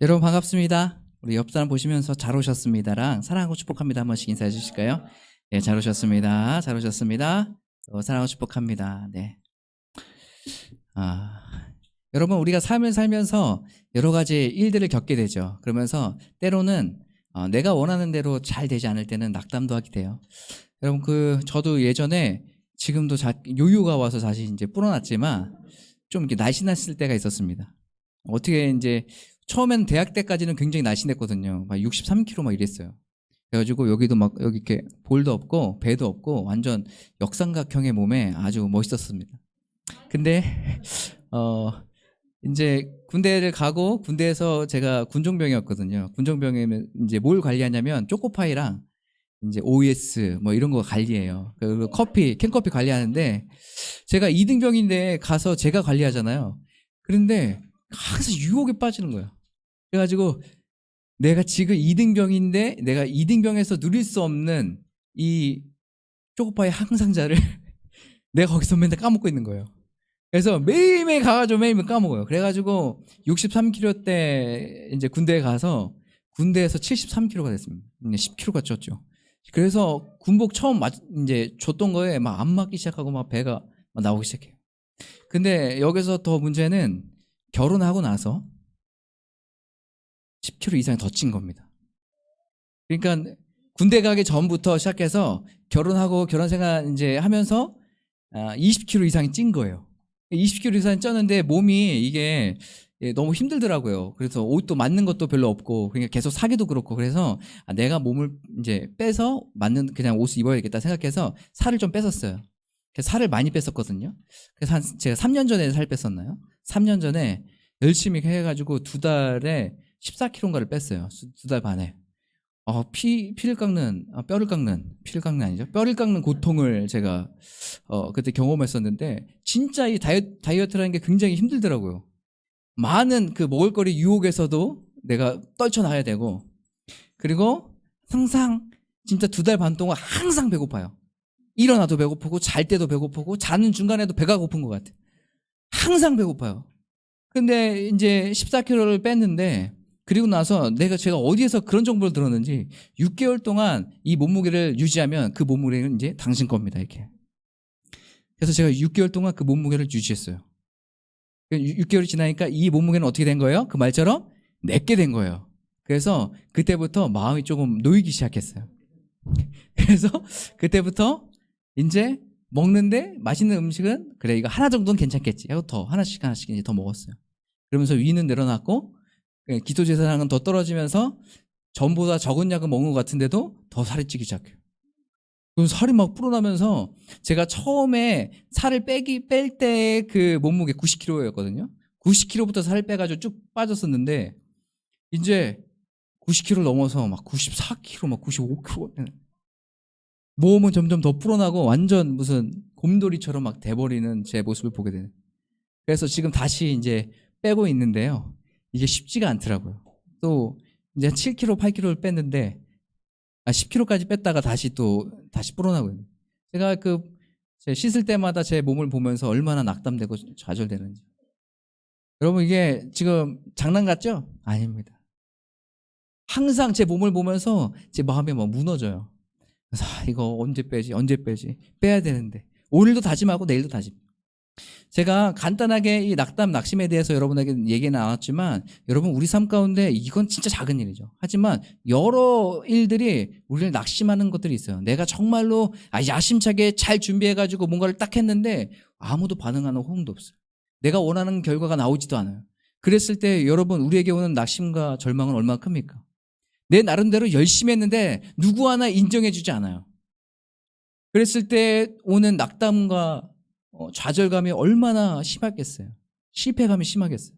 여러분 반갑습니다. 우리 옆 사람 보시면서 잘 오셨습니다랑 사랑하고 축복합니다 한 번씩 인사해 주실까요? 네, 잘 오셨습니다. 잘 오셨습니다. 어, 사랑하고 축복합니다. 네. 아, 여러분 우리가 삶을 살면서 여러 가지 일들을 겪게 되죠. 그러면서 때로는 어, 내가 원하는 대로 잘 되지 않을 때는 낙담도 하게 돼요. 여러분 그 저도 예전에 지금도 자, 요요가 와서 다시 이제 불어났지만 좀 이렇게 날씬했을 때가 있었습니다. 어떻게 이제 처음에는 대학 때까지는 굉장히 날씬했거든요. 막 63kg 막 이랬어요. 그래가지고 여기도 막 여기 이렇게 볼도 없고 배도 없고 완전 역삼각형의 몸에 아주 멋있었습니다. 근데 어 이제 군대를 가고 군대에서 제가 군종병이었거든요. 군종병이면 이제 뭘 관리하냐면 초코파이랑 이제 OS 뭐 이런 거 관리해요. 그리고 커피 캔커피 관리하는데 제가 2등병인데 가서 제가 관리하잖아요. 그런데 항상 유혹에 빠지는 거예요. 그래가지고 내가 지금 2등병인데 내가 2등병에서 누릴 수 없는 이 초코파이 항상자를 내가 거기서 맨날 까먹고 있는 거예요. 그래서 매일매일 가가지고 매일매일 까먹어요. 그래가지고 63kg 때 이제 군대에 가서 군대에서 73kg가 됐습니다. 10kg가 쪘죠. 그래서 군복 처음 맞, 이제 줬던 거에 막 안 맞기 시작하고 막 배가 막 나오기 시작해요. 근데 여기서 더 문제는 결혼하고 나서 10kg 이상이 더찐 겁니다. 그러니까 군대 가기 전부터 시작해서 결혼하고 결혼 생활 이제 하면서 아, 20kg 이상이 찐 거예요. 20kg 이상이 쪘는데 몸이 이게 예, 너무 힘들더라고요. 그래서 옷도 맞는 것도 별로 없고 그러니까 계속 사기도 그렇고 그래서 아, 내가 몸을 이제 빼서 맞는 그냥 옷을 입어야겠다 생각해서 살을 좀 뺐었어요. 그래서 살을 많이 뺐었거든요. 그래서 한 제가 3년 전에 살 뺐었나요? 3년 전에 열심히 해가지고 두 달에 14kg인가를 뺐어요. 두 달 반에. 어, 피, 피를 깎는, 아, 뼈를 깎는, 피를 깎는 아니죠? 뼈를 깎는 고통을 제가, 어, 그때 경험했었는데, 진짜 이 다이어트, 다이어트라는 게 굉장히 힘들더라고요. 많은 그 먹을거리 유혹에서도 내가 떨쳐나야 되고, 그리고 항상 진짜 두 달 반 동안 항상 배고파요. 일어나도 배고프고, 잘 때도 배고프고, 자는 중간에도 배가 고픈 것 같아. 항상 배고파요. 근데 이제 14kg를 뺐는데, 그리고 나서 내가 제가 어디에서 그런 정보를 들었는지 6개월 동안 이 몸무게를 유지하면 그 몸무게는 이제 당신 겁니다. 이렇게. 그래서 제가 6개월 동안 그 몸무게를 유지했어요. 6개월이 지나니까 이 몸무게는 어떻게 된 거예요? 그 말처럼 내게 된 거예요. 그래서 그때부터 마음이 조금 놓이기 시작했어요. 그래서 그때부터 이제 먹는데 맛있는 음식은 그래 이거 하나 정도는 괜찮겠지 하고 더 하나씩 하나씩 이제 더 먹었어요. 그러면서 위는 예, 기토제사량은 더 떨어지면서 전보다 적은 약을 먹는 것 같은데도 더 살이 찌기 시작해요. 그래서 살이 막 불어나면서 제가 처음에 살을 빼기 뺄 때 그 몸무게 90kg였거든요. 90kg부터 살 빼가지고 쭉 빠졌었는데 이제 90kg 넘어서 막 94kg, 막 95kg 몸은 점점 더 불어나고 완전 무슨 곰돌이처럼 막 돼버리는 제 모습을 보게 되는. 그래서 지금 다시 이제 빼고 있는데요. 이게 쉽지가 않더라고요. 또 이제 7kg, 8kg를 뺐는데 아 10kg까지 뺐다가 다시 또 다시 불어나고요. 제가 그 씻을 때마다 제 몸을 보면서 얼마나 낙담되고 좌절되는지. 여러분 이게 지금 장난 같죠? 아닙니다. 항상 제 몸을 보면서 제 마음이 막 무너져요. 그래서 아, 이거 언제 빼지? 언제 빼지? 빼야 되는데 오늘도 다짐하고 내일도 다짐. 제가 간단하게 이 낙담, 낙심에 대해서 여러분에게 얘기 나왔지만 여러분 우리 삶 가운데 이건 진짜 작은 일이죠. 하지만 여러 일들이 우리를 낙심하는 것들이 있어요. 내가 정말로 아, 야심차게 잘 준비해가지고 뭔가를 딱 했는데 아무도 반응하는 호응도 없어요. 내가 원하는 결과가 나오지도 않아요. 그랬을 때 여러분 우리에게 오는 낙심과 절망은 얼마나 큽니까? 내 나름대로 열심히 했는데 누구 하나 인정해주지 않아요. 그랬을 때 오는 낙담과 어, 좌절감이 얼마나 심하겠어요. 실패감이 심하겠어요.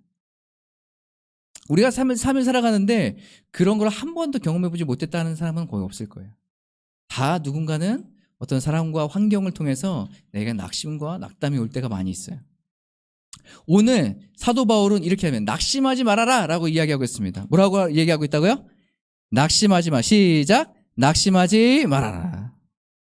우리가 삶을, 삶을 살아가는데 그런 걸 한 번도 경험해보지 못했다는 사람은 거의 없을 거예요. 다 누군가는 어떤 사람과 환경을 통해서 내가 낙심과 낙담이 올 때가 많이 있어요. 오늘 사도 바울은 이렇게 하면 낙심하지 말아라 라고 이야기하고 있습니다. 뭐라고 얘기하고 있다고요? 낙심하지 마. 시작. 낙심하지 말아라.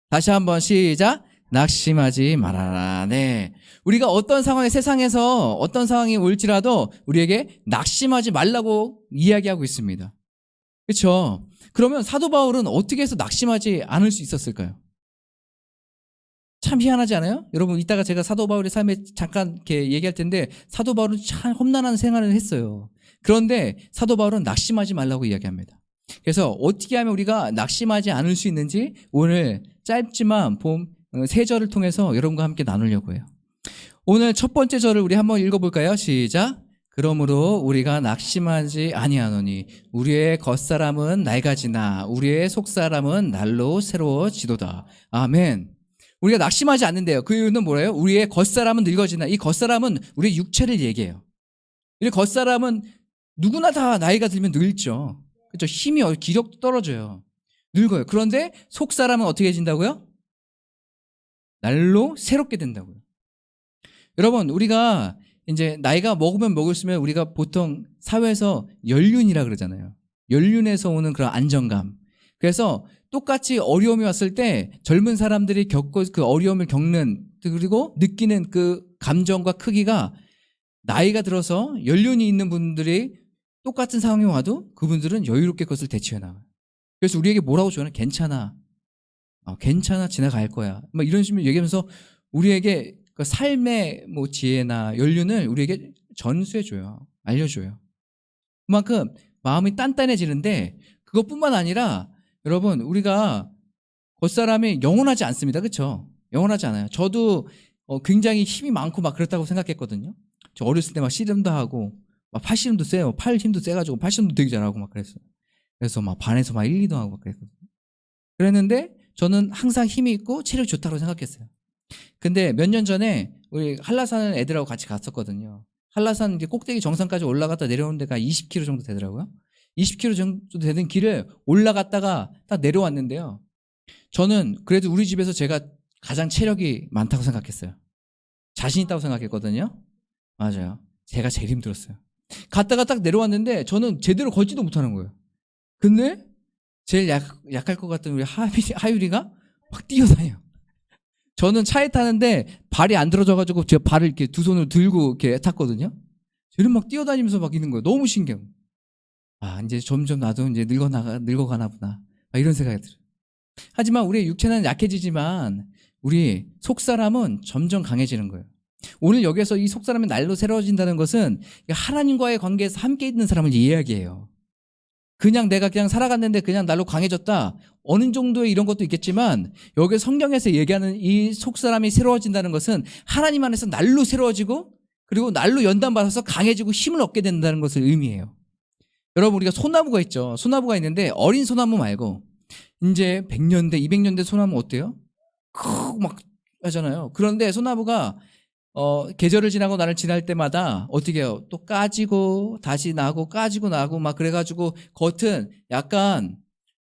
다시 한번 시작. 낙심하지 말아라. 네. 우리가 어떤 상황에 세상에서 어떤 상황이 올지라도 우리에게 낙심하지 말라고 이야기하고 있습니다. 그렇죠? 그러면 사도 바울은 어떻게 해서 낙심하지 않을 수 있었을까요? 참 희한하지 않아요? 여러분 이따가 제가 사도 바울의 삶에 잠깐 이렇게 얘기할 텐데 사도 바울은 참 험난한 생활을 했어요. 그런데 사도 바울은 낙심하지 말라고 이야기합니다. 그래서 어떻게 하면 우리가 낙심하지 않을 수 있는지 오늘 짧지만 봄 어, 세 절을 통해서 여러분과 함께 나누려고 해요. 오늘 첫 번째 절을 우리 한번 읽어볼까요? 시작. 그러므로 우리가 낙심하지 아니하노니 우리의 겉사람은 낡아지나 우리의 속사람은 날로 새로워지도다. 아멘. 우리가 낙심하지 않는데요. 그 이유는 뭐예요? 우리의 겉사람은 늙어지나 이 겉사람은 우리의 육체를 얘기해요. 이 겉사람은 누구나 다 나이가 들면 늙죠. 그렇죠. 힘이 어- 기력도 떨어져요. 늙어요. 그런데 속사람은 어떻게 해진다고요? 날로 새롭게 된다고요. 여러분, 우리가 이제 나이가 먹으면 먹을수록 우리가 보통 사회에서 연륜이라 그러잖아요. 연륜에서 오는 그런 안정감. 그래서 똑같이 어려움이 왔을 때 젊은 사람들이 겪고 그 어려움을 겪는 그리고 느끼는 그 감정과 크기가 나이가 들어서 연륜이 있는 분들이 똑같은 상황이 와도 그분들은 여유롭게 그것을 대처해 나가요. 그래서 우리에게 뭐라고 줘요? 괜찮아. 어, 괜찮아 지나갈 거야. 막 이런 식으로 얘기하면서 우리에게 그 삶의 뭐 지혜나 연륜을 우리에게 전수해 줘요. 알려줘요. 그만큼 마음이 단단해지는데 그것뿐만 아니라 여러분 우리가 겉사람이 영원하지 않습니다. 그렇죠? 영원하지 않아요. 저도 어, 굉장히 힘이 많고 막 그렇다고 생각했거든요. 저 어렸을 때 막 씨름도 하고 막 팔씨름도 세요. 팔 힘도 세가지고 팔씨름도 되게 잘하고 막 그랬어요. 그래서 막 반에서 막 1, 2등 하고 막 그랬거든요. 그랬는데 저는 항상 힘이 있고 체력이 좋다고 생각했어요. 근데 몇 년 전에 우리 한라산 애들하고 같이 갔었거든요. 한라산 이제 꼭대기 정상까지 올라갔다 내려오는 데가 20km 정도 되더라고요. 20km 정도 되는 길을 올라갔다가 딱 내려왔는데요. 저는 그래도 우리 집에서 제가 가장 체력이 많다고 생각했어요. 자신 있다고 생각했거든요. 맞아요. 제가 제일 힘들었어요. 갔다가 딱 내려왔는데 저는 제대로 걷지도 못하는 거예요. 근데 제일 약, 약할 것 같은 우리 하유리, 하유리가 막 뛰어다녀요. 저는 차에 타는데 발이 안 들어져가지고 제 발을 이렇게 두 손으로 들고 이렇게 탔거든요. 쟤는 막 뛰어다니면서 막 있는 거예요. 너무 신기해. 아, 이제 점점 나도 이제 늙어나가, 늙어가나 보다. 막 이런 생각이 들어요. 하지만 우리의 육체는 약해지지만 우리 속사람은 점점 강해지는 거예요. 오늘 여기서 이 속사람이 날로 새로워진다는 것은 하나님과의 관계에서 함께 있는 사람을 이야기해요. 그냥 내가 그냥 살아갔는데 그냥 날로 강해졌다. 어느 정도의 이런 것도 있겠지만 여기 성경에서 얘기하는 이 속사람이 새로워진다는 것은 하나님 안에서 날로 새로워지고 그리고 날로 연단받아서 강해지고 힘을 얻게 된다는 것을 의미해요. 여러분 우리가 소나무가 있죠. 소나무가 있는데 어린 소나무 말고 이제 100년대, 200년대 소나무 어때요? 크고 막 하잖아요. 그런데 소나무가 어, 계절을 지나고 날을 지날 때마다 어떻게 해요? 또 까지고 다시 나고 까지고 나고 막 그래가지고 겉은 약간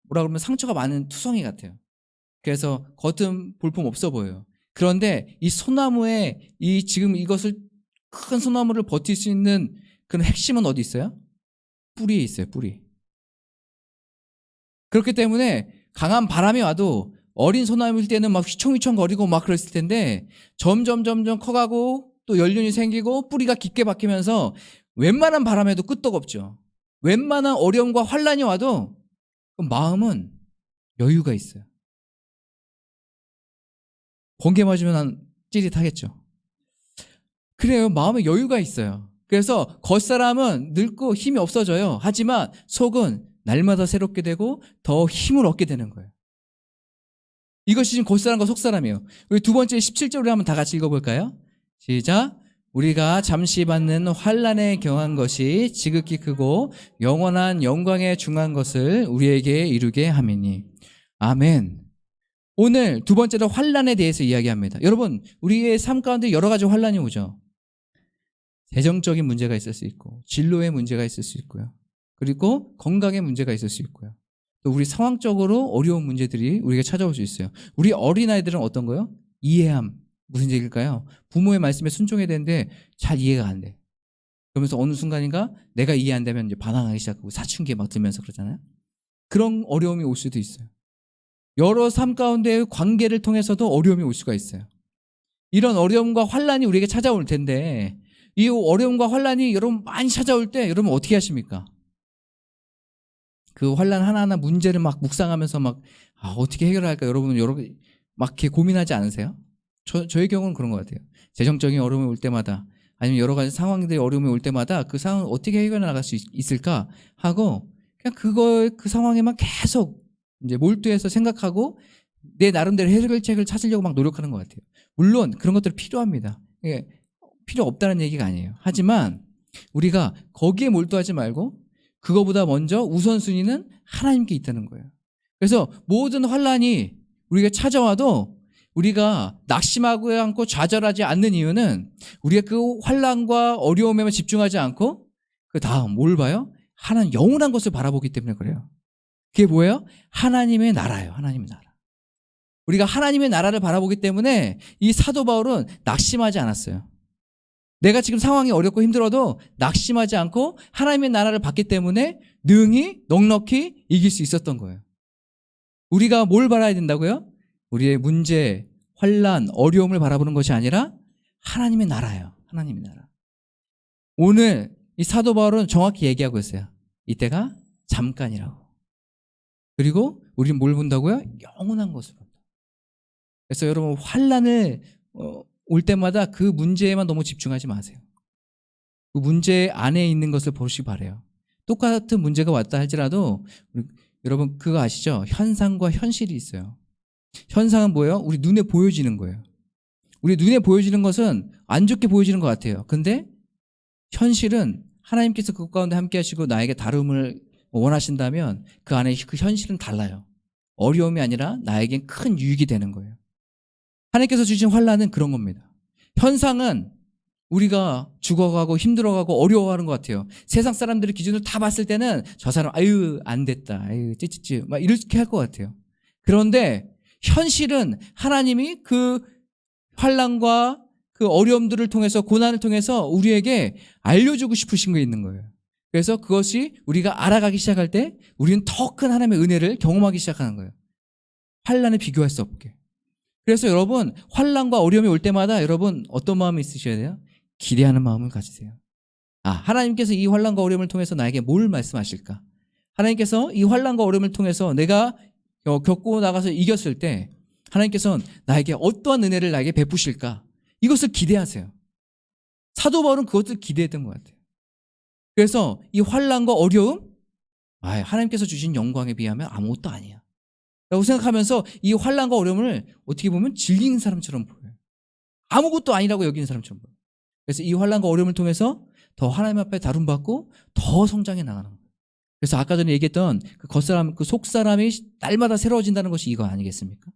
뭐라 그러면 상처가 많은 투성이 같아요. 그래서 겉은 볼품 없어 보여요. 그런데 이 소나무에 이 지금 이것을 큰 소나무를 버틸 수 있는 그런 핵심은 어디 있어요? 뿌리에 있어요. 뿌리. 그렇기 때문에 강한 바람이 와도 어린 소나무일 때는 막 휘청휘청 거리고 막 그랬을 텐데 점점 점점 커가고 또 연륜이 생기고 뿌리가 깊게 박히면서 웬만한 바람에도 끄떡없죠. 웬만한 어려움과 환란이 와도 그 마음은 여유가 있어요. 번개 맞으면 한 찌릿하겠죠. 그래요. 마음에 여유가 있어요. 그래서 겉사람은 늙고 힘이 없어져요. 하지만 속은 날마다 새롭게 되고 더 힘을 얻게 되는 거예요. 이것이 지금 겉사람과 속사람이에요. 우리 두 번째 17절을 한번 다 같이 읽어볼까요? 시작. 우리가 잠시 받는 환란에 경한 것이 지극히 크고 영원한 영광에 중한 것을 우리에게 이루게 함이니. 아멘. 오늘 두 번째로 환란에 대해서 이야기합니다. 여러분, 우리의 삶 가운데 여러 가지 환란이 오죠. 재정적인 문제가 있을 수 있고, 진로의 문제가 있을 수 있고요. 그리고 건강의 문제가 있을 수 있고요. 또 우리 상황적으로 어려운 문제들이 우리가 찾아올 수 있어요. 우리 어린아이들은 어떤 거요? 이해함. 무슨 얘기일까요? 부모의 말씀에 순종해야 되는데 잘 이해가 안 돼. 그러면서 어느 순간인가 내가 이해 안 되면 이제 반항하기 시작하고 사춘기에 막 들면서 그러잖아요. 그런 어려움이 올 수도 있어요. 여러 삶 가운데의 관계를 통해서도 어려움이 올 수가 있어요. 이런 어려움과 환란이 우리에게 찾아올 텐데 이 어려움과 환란이 여러분 많이 찾아올 때 여러분 어떻게 하십니까? 그 환란 하나하나 문제를 막 묵상하면서 막 아, 어떻게 해결할까 여러분 여러분 막 이렇게 고민하지 않으세요? 저 저의 경우는 그런 것 같아요. 재정적인 어려움이 올 때마다 아니면 여러 가지 상황들이 어려움이 올 때마다 그 상황을 어떻게 해결해 나갈 수 있- 있을까 하고 그냥 그거 그 상황에만 계속 이제 몰두해서 생각하고 내 나름대로 해결책을 찾으려고 막 노력하는 것 같아요. 물론 그런 것들이 필요합니다. 필요 없다는 얘기가 아니에요. 하지만 우리가 거기에 몰두하지 말고 그거보다 먼저 우선순위는 하나님께 있다는 거예요. 그래서 모든 환란이 우리가 찾아와도 우리가 낙심하고 않고 좌절하지 않는 이유는 우리가 그 환란과 어려움에만 집중하지 않고 그 다음 뭘 봐요? 하나님 영원한 것을 바라보기 때문에 그래요. 그게 뭐예요? 하나님의 나라예요. 하나님의 나라. 우리가 하나님의 나라를 바라보기 때문에 이 사도 바울은 낙심하지 않았어요. 내가 지금 상황이 어렵고 힘들어도 낙심하지 않고 하나님의 나라를 봤기 때문에 능히 넉넉히 이길 수 있었던 거예요. 우리가 뭘 바라야 된다고요? 우리의 문제, 환란, 어려움을 바라보는 것이 아니라 하나님의 나라예요. 하나님의 나라. 오늘 이 사도 바울은 정확히 얘기하고 있어요. 이때가 잠깐이라고. 그리고 우리는 뭘 본다고요? 영원한 것을 본다. 그래서 여러분 환란을 어, 올 때마다 그 문제에만 너무 집중하지 마세요. 그 문제 안에 있는 것을 보시기 바래요. 똑같은 문제가 왔다 할지라도 여러분 그거 아시죠? 현상과 현실이 있어요. 현상은 뭐예요? 우리 눈에 보여지는 거예요. 우리 눈에 보여지는 것은 안 좋게 보여지는 것 같아요. 근데 현실은 하나님께서 그 가운데 함께 하시고 나에게 다름을 원하신다면 그 안에 그 현실은 달라요. 어려움이 아니라 나에겐 큰 유익이 되는 거예요. 하나님께서 주신 환란은 그런 겁니다. 현상은 우리가 죽어가고 힘들어가고 어려워하는 것 같아요. 세상 사람들의 기준으로 다 봤을 때는 저 사람 아유 안 됐다, 아유 찌찌찌 막 이렇게 할 것 같아요. 그런데 현실은 하나님이 그 환란과 그 어려움들을 통해서 고난을 통해서 우리에게 알려주고 싶으신 게 있는 거예요. 그래서 그것이 우리가 알아가기 시작할 때 우리는 더 큰 하나님의 은혜를 경험하기 시작하는 거예요. 환란에 비교할 수 없게. 그래서 여러분 환란과 어려움이 올 때마다 여러분 어떤 마음이 있으셔야 돼요? 기대하는 마음을 가지세요. 아 하나님께서 이 환란과 어려움을 통해서 나에게 뭘 말씀하실까? 하나님께서 이 환란과 어려움을 통해서 내가 어, 겪고 나가서 이겼을 때 하나님께서는 나에게 어떠한 은혜를 나에게 베푸실까? 이것을 기대하세요. 사도 바울은 그것을 기대했던 것 같아요. 그래서 이 환란과 어려움, 아, 하나님께서 주신 영광에 비하면 아무것도 아니야. 라고 생각하면서 이 환란과 어려움을 어떻게 보면 즐기는 사람처럼 보여요. 아무것도 아니라고 여기는 사람처럼 보여요. 그래서 이 환란과 어려움을 통해서 더 하나님 앞에 다룸받고 더 성장해 나가는 거예요. 그래서 아까 전에 얘기했던 그 겉사람, 그 속사람이 날마다 새로워진다는 것이 이거 아니겠습니까?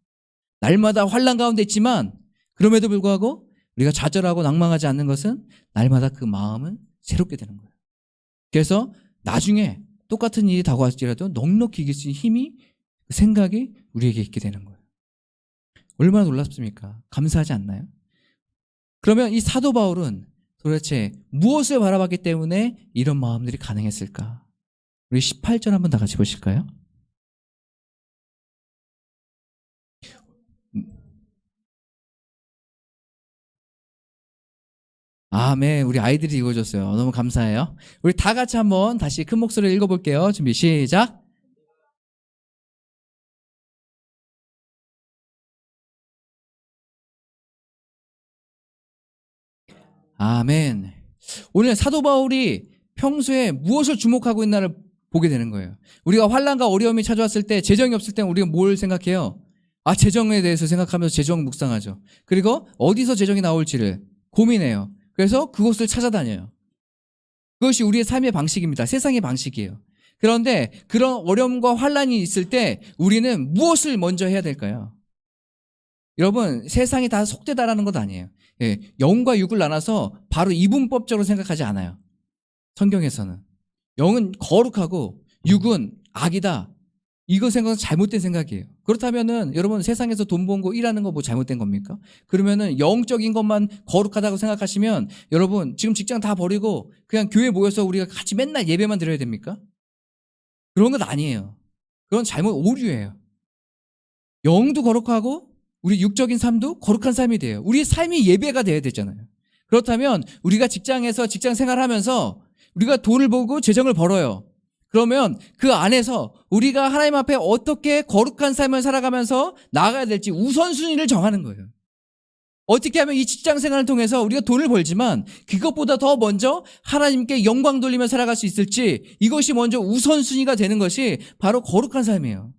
날마다 환란 가운데 있지만 그럼에도 불구하고 우리가 좌절하고 낭망하지 않는 것은 날마다 그 마음은 새롭게 되는 거예요. 그래서 나중에 똑같은 일이 다가왔지라도 넉넉히 이길 수 있는 힘이 그 생각이 우리에게 있게 되는 거예요. 얼마나 놀랍습니까? 감사하지 않나요? 그러면 이 사도 바울은 도대체 무엇을 바라봤기 때문에 이런 마음들이 가능했을까? 우리 18절 한번 다 같이 보실까요? 아멘. 우리 아이들이 읽어줬어요. 너무 감사해요. 우리 다 같이 한번 다시 큰 목소리로 읽어볼게요. 준비 시작. 아멘. 오늘 사도 바울이 평소에 무엇을 주목하고 있나를 보게 되는 거예요. 우리가 환란과 어려움이 찾아왔을 때 재정이 없을 때 우리가 뭘 생각해요? 아 재정에 대해서 생각하면서 재정 묵상하죠. 그리고 어디서 재정이 나올지를 고민해요. 그래서 그것을 찾아다녀요. 그것이 우리의 삶의 방식입니다. 세상의 방식이에요. 그런데 그런 어려움과 환란이 있을 때 우리는 무엇을 먼저 해야 될까요? 여러분 세상이 다 속되다라는 것 아니에요. 예, 영과 육을 나눠서 바로 이분법적으로 생각하지 않아요. 성경에서는 영은 거룩하고 육은 악이다. 이거 생각은 잘못된 생각이에요. 그렇다면은 여러분 세상에서 돈 번 거 일하는 거 뭐 잘못된 겁니까? 그러면은 영적인 것만 거룩하다고 생각하시면 여러분 지금 직장 다 버리고 그냥 교회 모여서 우리가 같이 맨날 예배만 드려야 됩니까? 그런 건 아니에요. 그건 잘못 오류예요. 영도 거룩하고 우리 육적인 삶도 거룩한 삶이 돼요. 우리의 삶이 예배가 돼야 되잖아요. 그렇다면 우리가 직장에서 직장 생활하면서 우리가 돈을 벌고 재정을 벌어요. 그러면 그 안에서 우리가 하나님 앞에 어떻게 거룩한 삶을 살아가면서 나아가야 될지 우선순위를 정하는 거예요. 어떻게 하면 이 직장 생활을 통해서 우리가 돈을 벌지만 그것보다 더 먼저 하나님께 영광 돌리며 살아갈 수 있을지 이것이 먼저 우선순위가 되는 것이 바로 거룩한 삶이에요.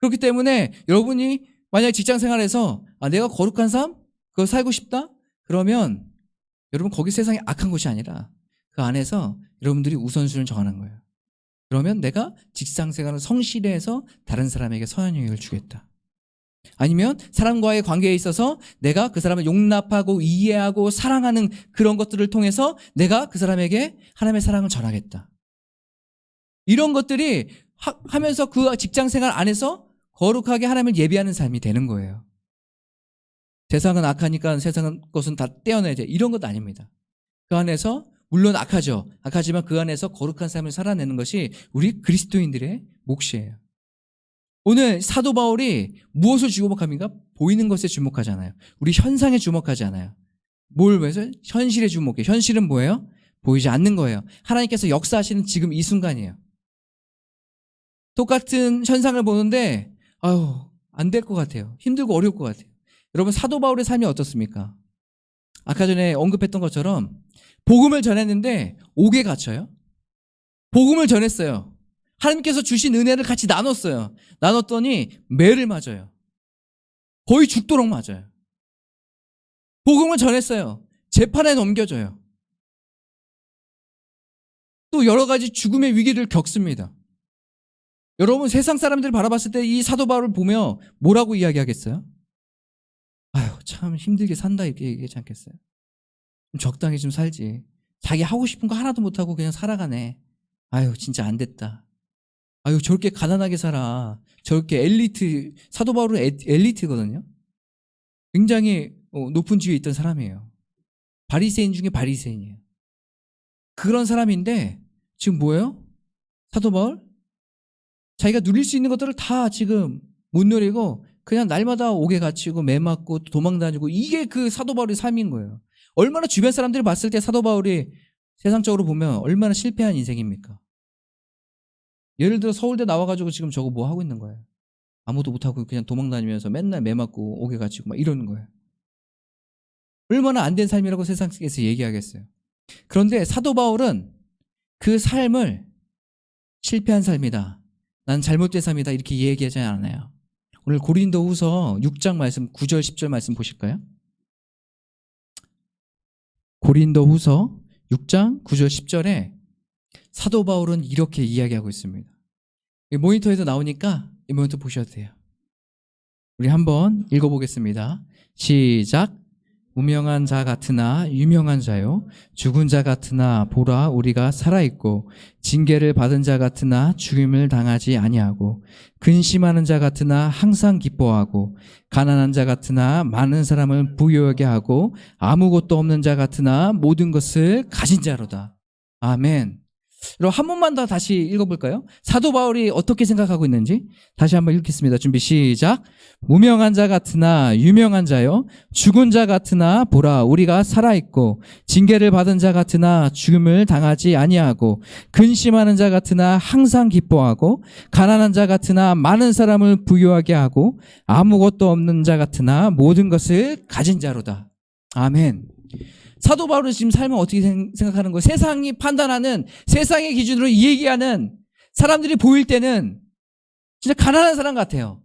그렇기 때문에 여러분이 만약 직장 생활에서 아, 내가 거룩한 삶? 그거 살고 싶다? 그러면 여러분 거기 세상이 악한 곳이 아니라 그 안에서 여러분들이 우선순위를 정하는 거예요. 그러면 내가 직장 생활을 성실히 해서 다른 사람에게 선한 영향을 주겠다. 아니면 사람과의 관계에 있어서 내가 그 사람을 용납하고 이해하고 사랑하는 그런 것들을 통해서 내가 그 사람에게 하나님의 사랑을 전하겠다. 이런 것들이 하, 하면서 그 직장 생활 안에서 거룩하게 하나님을 예비하는 삶이 되는 거예요. 세상은 악하니까 세상은 것은 다 떼어내야 돼. 이런 것도 아닙니다. 그 안에서 물론 악하죠. 악하지만 그 안에서 거룩한 삶을 살아내는 것이 우리 그리스도인들의 몫이에요. 오늘 사도 바울이 무엇을 주목합니까? 보이는 것에 주목하잖아요. 우리 현상에 주목하지 않아요. 뭘 위해서? 현실에 주목해. 현실은 뭐예요? 보이지 않는 거예요. 하나님께서 역사하시는 지금 이 순간이에요. 똑같은 현상을 보는데 아유 안 될 것 같아요. 힘들고 어려울 것 같아요. 여러분 사도 바울의 삶이 어떻습니까? 아까 전에 언급했던 것처럼 복음을 전했는데 옥에 갇혀요. 복음을 전했어요. 하나님께서 주신 은혜를 같이 나눴어요. 나눴더니 매를 맞아요. 거의 죽도록 맞아요. 복음을 전했어요. 재판에 넘겨져요. 또 여러 가지 죽음의 위기를 겪습니다. 여러분 세상 사람들 바라봤을 때 이 사도 바울을 보며 뭐라고 이야기하겠어요? 아유 참 힘들게 산다 이렇게 얘기하지 않겠어요? 좀 적당히 좀 살지. 자기 하고 싶은 거 하나도 못 하고 그냥 살아가네. 아유 진짜 안 됐다. 아유 저렇게 가난하게 살아. 저렇게 엘리트 사도 바울은 에- 엘리트거든요. 굉장히 어, 높은 지위에 있던 사람이에요. 바리새인 중에 바리새인이에요. 그런 사람인데 지금 뭐예요? 사도 바울 자기가 누릴 수 있는 것들을 다 지금 못 누리고 그냥 날마다 옥에 갇히고 매 맞고 도망 다니고 이게 그 사도 바울의 삶인 거예요. 얼마나 주변 사람들이 봤을 때 사도 바울이 세상적으로 보면 얼마나 실패한 인생입니까? 예를 들어 서울대 나와가지고 지금 저거 뭐 하고 있는 거예요? 아무도 못하고 그냥 도망 다니면서 맨날 매 맞고 옥에 갇히고 막 이러는 거예요. 얼마나 안 된 삶이라고 세상에서 얘기하겠어요. 그런데 사도 바울은 그 삶을 실패한 삶이다. 난 잘못된 삶이다. 이렇게 얘기하지 않아요. 오늘 고린도 후서 6장 말씀 9절 10절 말씀 보실까요? 고린도 후서 6장 9절 10절에 사도 바울은 이렇게 이야기하고 있습니다. 이 모니터에도 나오니까 이 모니터 보셔도 돼요. 우리 한번 읽어보겠습니다. 시작. 무명한 자 같으나 유명한 자요. 죽은 자 같으나 보라 우리가 살아 있고 징계를 받은 자 같으나 죽임을 당하지 아니하고 근심하는 자 같으나 항상 기뻐하고 가난한 자 같으나 많은 사람을 부유하게 하고 아무것도 없는 자 같으나 모든 것을 가진 자로다. 아멘. 여러분 한 번만 더 다시 읽어볼까요? 사도 바울이 어떻게 생각하고 있는지 다시 한번 읽겠습니다. 준비 시작. 무명한 자 같으나 유명한 자요. 죽은 자 같으나 보라 우리가 살아 있고 징계를 받은 자 같으나 죽음을 당하지 아니하고 근심하는 자 같으나 항상 기뻐하고 가난한 자 같으나 많은 사람을 부유하게 하고 아무것도 없는 자 같으나 모든 것을 가진 자로다. 아멘. 사도 바울은 지금 삶을 어떻게 생- 생각하는 거예요? 세상이 판단하는 세상의 기준으로 얘기하는 사람들이 보일 때는 진짜 가난한 사람 같아요.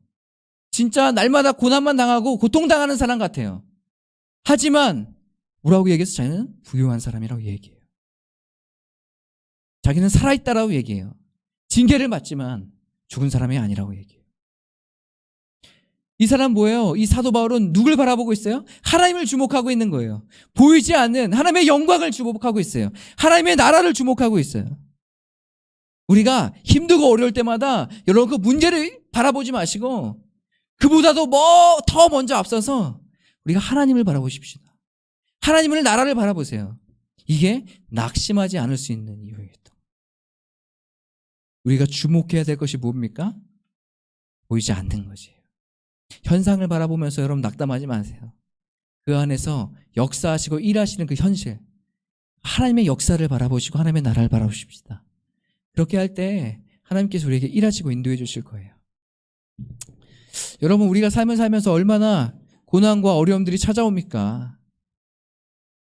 진짜 날마다 고난만 당하고 고통당하는 사람 같아요. 하지만 뭐라고 얘기해서 자기는 부유한 사람이라고 얘기해요. 자기는 살아있다라고 얘기해요. 징계를 받지만 죽은 사람이 아니라고 얘기해요. 이 사람 뭐예요? 이 사도 바울은 누굴 바라보고 있어요? 하나님을 주목하고 있는 거예요. 보이지 않는 하나님의 영광을 주목하고 있어요. 하나님의 나라를 주목하고 있어요. 우리가 힘들고 어려울 때마다 여러분 그 문제를 바라보지 마시고 그보다도 뭐 더 먼저 앞서서 우리가 하나님을 바라보십시오. 하나님을 나라를 바라보세요. 이게 낙심하지 않을 수 있는 이유입니다. 우리가 주목해야 될 것이 뭡니까? 보이지 않는 것이에요. 현상을 바라보면서 여러분 낙담하지 마세요. 그 안에서 역사하시고 일하시는 그 현실, 하나님의 역사를 바라보시고 하나님의 나라를 바라보십시다. 그렇게 할 때 하나님께서 우리에게 일하시고 인도해 주실 거예요. 여러분 우리가 삶을 살면서 얼마나 고난과 어려움들이 찾아옵니까?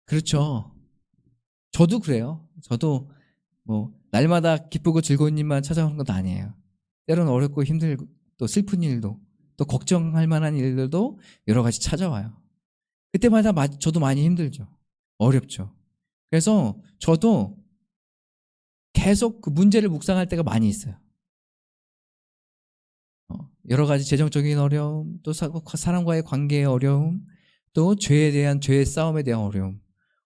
그렇죠. 저도 그래요. 저도 뭐 날마다 기쁘고 즐거운 일만 찾아오는 것도 아니에요. 때로는 어렵고 힘들고 또 슬픈 일도 또 걱정할 만한 일들도 여러 가지 찾아와요. 그때마다 마- 저도 많이 힘들죠. 어렵죠. 그래서 저도 계속 그 문제를 묵상할 때가 많이 있어요. 어, 여러 가지 재정적인 어려움, 또 사- 사람과의 관계의 어려움, 또 죄에 대한 죄의 싸움에 대한 어려움.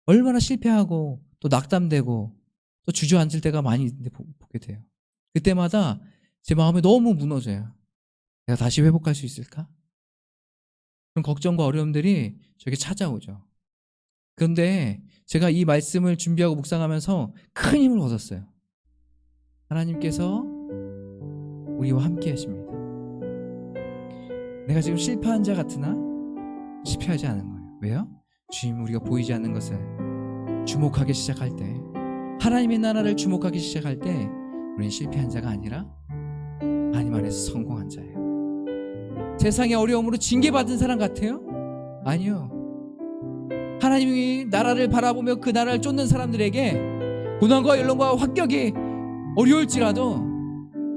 얼마나 실패하고 또 낙담되고 또 주저앉을 때가 많이 있는데 보- 보게 돼요. 그때마다 제 마음이 너무 무너져요. 내가 다시 회복할 수 있을까? 그런 걱정과 어려움들이 저에게 찾아오죠. 그런데 제가 이 말씀을 준비하고 묵상하면서 큰 힘을 얻었어요. 하나님께서 우리와 함께 하십니다. 내가 지금 실패한 자 같으나 실패하지 않은 거예요. 왜요? 주님 우리가 보이지 않는 것을 주목하기 시작할 때 하나님의 나라를 주목하기 시작할 때 우리는 실패한 자가 아니라 하나님 안에서 성공한 자예요. 세상의 어려움으로 징계받은 사람 같아요? 아니요. 하나님이 나라를 바라보며 그 나라를 쫓는 사람들에게 고난과 연lon과 환격이 어려울지라도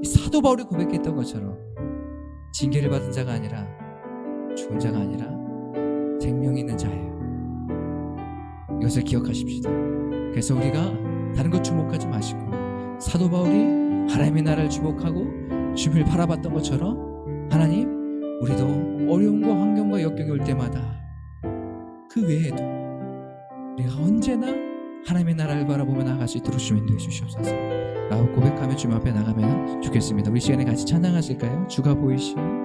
이 사도 바울이 고백했던 것처럼 징계를 받은 자가 아니라 죽은 자가 아니라 생명이 있는 자예요. 이것을 기억하십시다. 그래서 우리가 다른 것 주목하지 마시고 사도 바울이 하나님의 나라를 주목하고 주님을 바라봤던 것처럼 하나님 우리도 어려움과 환경과 역경이 올 때마다 그 외에도 우리가 언제나 하나님의 나라를 바라보며 나아갈 수 있도록 주님 인도해 주시옵소서. 라고 고백하며 주님 앞에 나가면 좋겠습니다. 우리 시간에 같이 찬양하실까요? 주가 보이시오